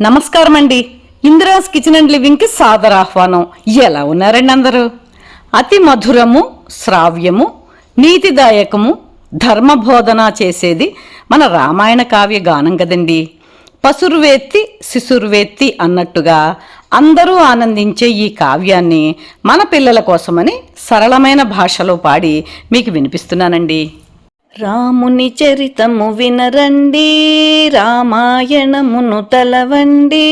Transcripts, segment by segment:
నమస్కారం అండి Indira's kitchen and లివింగ్కి సాదర ఆహ్వానం. ఎలా ఉన్నారండి అందరూ? అతి మధురము శ్రావ్యము నీతిదాయకము ధర్మబోధన చేసేది మన రామాయణ కావ్య గానం కదండి. పసురువేత్తి శిశుర్వేత్తి అన్నట్టుగా అందరూ ఆనందించే ఈ కావ్యాన్ని మన పిల్లల కోసమని సరళమైన భాషలో పాడి మీకు వినిపిస్తున్నానండి. రాముని చరితము వినరండి రామాయణమును తలవండి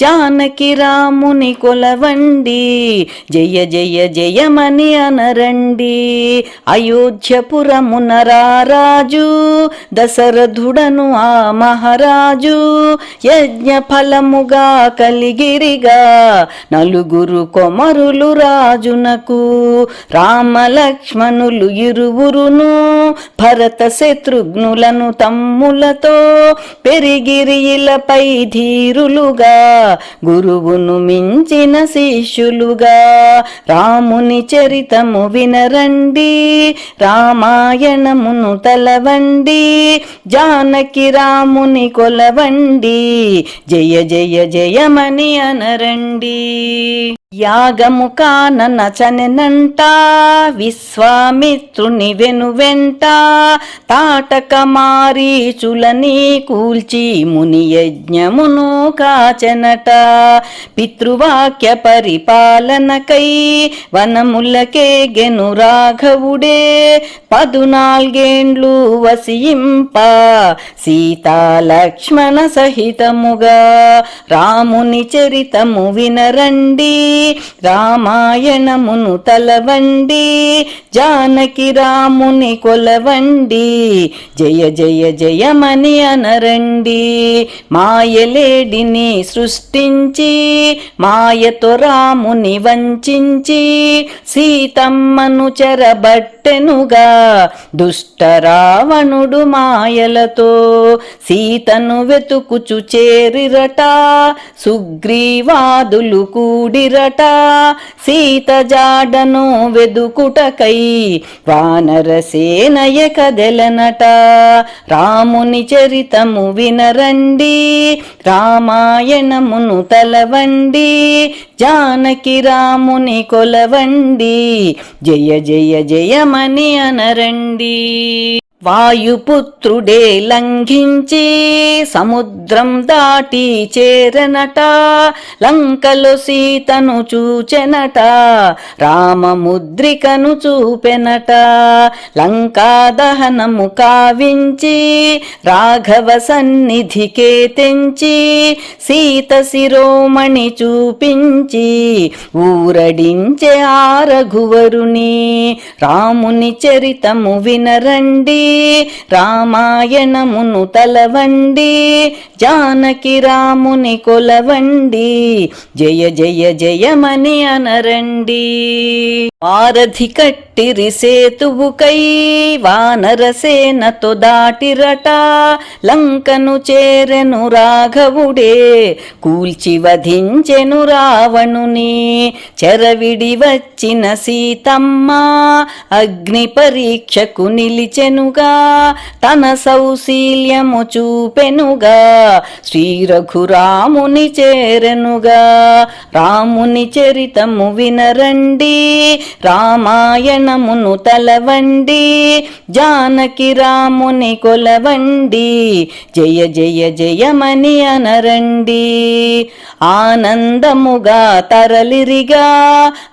జానకి రాముని కొలవండి జయ జయ జయమని అనరండి. అయోధ్యపురమున రారాజు దశరథుడను ఆ మహారాజు యజ్ఞ ఫలముగా కలిగిరిగా నలుగురు కొమరులు రాజునకు రామలక్ష్మణులు ఇరువురును భరత శత్రుఘ్నులను తమ్ములతో పెరిగిరిలపై ధీరులుగా గురువును మించిన శిష్యులుగా. రాముని చరితము వినరండి రామాయణమును తలవండి జానకి రాముని కొలవండి. జయ జయ జయమని అనరండి. యాగము కానన చనెనంట విశ్వామిత్రుని వెనువెంట తాటక మారీచులని కూల్చి ముని యజ్ఞమును కాచెనట. పితృవాక్య పరిపాలనకై వనములకే గెను రాఘవుడే పదునాల్గేండ్లు వసియింప సీతాలక్ష్మణ సహితముగా రాముని చరితము వినరండి. రామాయణమును తలవండి జానకి రాముని కొలవండి జయ జయ జయమని అనరండి. మాయలేడిని సృష్టించి మాయతో రాముని వంచించి సీతమ్మను చెరబట్టెనుగా దుష్ట రావణుడు మాయలతో సీతను వెతుకుచు చేరిరట సుగ్రీవాదులు కూడిరట. సీత జాడను వెదుకుటకై వానరసేనయ కదెలనట. రాముని చరితము వినరండి రామాయణమును తలవండి జానకి రాముని కొలవండి. జయ జయ జయమని అనరండి. వాయుపుత్రుడే లంఘించి సముద్రం దాటి చేరనట లంకలో సీతను చూచెనట రామముద్రికను చూపెనట లంకా దహనము కావించి రాఘవ సన్నిధికే తెంచి సీత శిరోమణి చూపించి ఊరడించే ఆ రఘువరుని రాముని చరితము వినరండి. రామాయణమును తలవండి జానకి రాముని కొలవండి జయ జయ జయమని అనరండి. వారధి కట్టిరి సేతువుకై వానరసేనతో దాటిరట లంకను చేరెను రాఘవుడే కూల్చి వధించెను రావణుని చెరవిడి వచ్చిన సీతమ్మ అగ్ని పరీక్షకు నిలిచెనుగా తన సౌశీల్యము చూపెనుగా శ్రీ రఘురాముని చేరెనుగా. రాముని చరితము వినరండి రామాయణమును తలవండి జానకి రాముని కొలవండి జయ జయ జయమని అనరండి. ఆనందముగా తరలిరిగా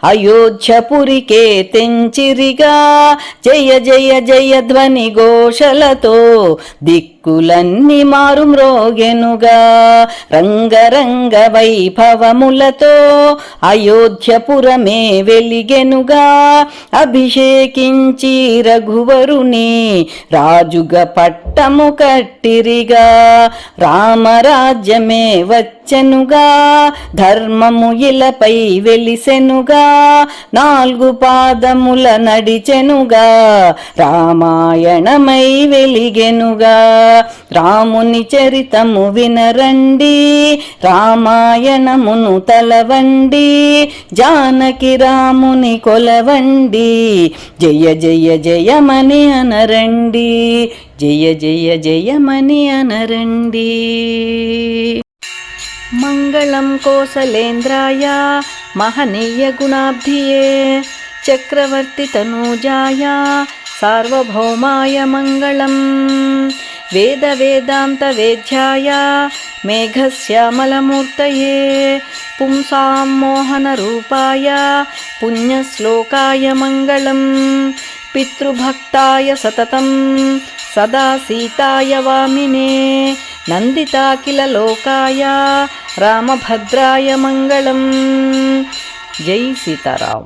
అయోధ్యపురికే తెంచిరిగా జయ జయ జయ ధ్వని ఘోషలతో దిక్కులన్నీ మారు మ్రోగెనుగా రంగరంగ వైభవములతో అయోధ్యపురమే వెలిగెనుగా. అభిషేకించి రఘువరుని రాజుగ పట్టము కట్టిరిగా. రామరాజ్యమే వచ్చెనుగా. ధర్మము ఇలపై వెలిసెనుగా. నాలుగు పాదముల నడిచెనుగా. రామాయణ జ్ఞానమై వెలిగెనుగా. రాముని చరితము వినరండి రామాయణమును తలవండి జానకి రాముని కొలవండి. జయ జయ జయమని అనరండి జయ జయ జయమని అనరండి. మంగళం కోసలేంద్రాయ మహనీయ గుణాబ్ధియే చక్రవర్తి తనూజాయ సార్వభౌమాయ మంగళం వేద వేదాంత వేద్యాయ మేఘశ్యామలమూర్తయే పుంసాం మోహన రూపాయ పుణ్యశ్లోకాయ మంగళం పితృభక్తాయ సతతం సదా సీతాయ వామినే నందితాకిల లోకాయ రామభద్రాయ మంగళం జై సీతారాం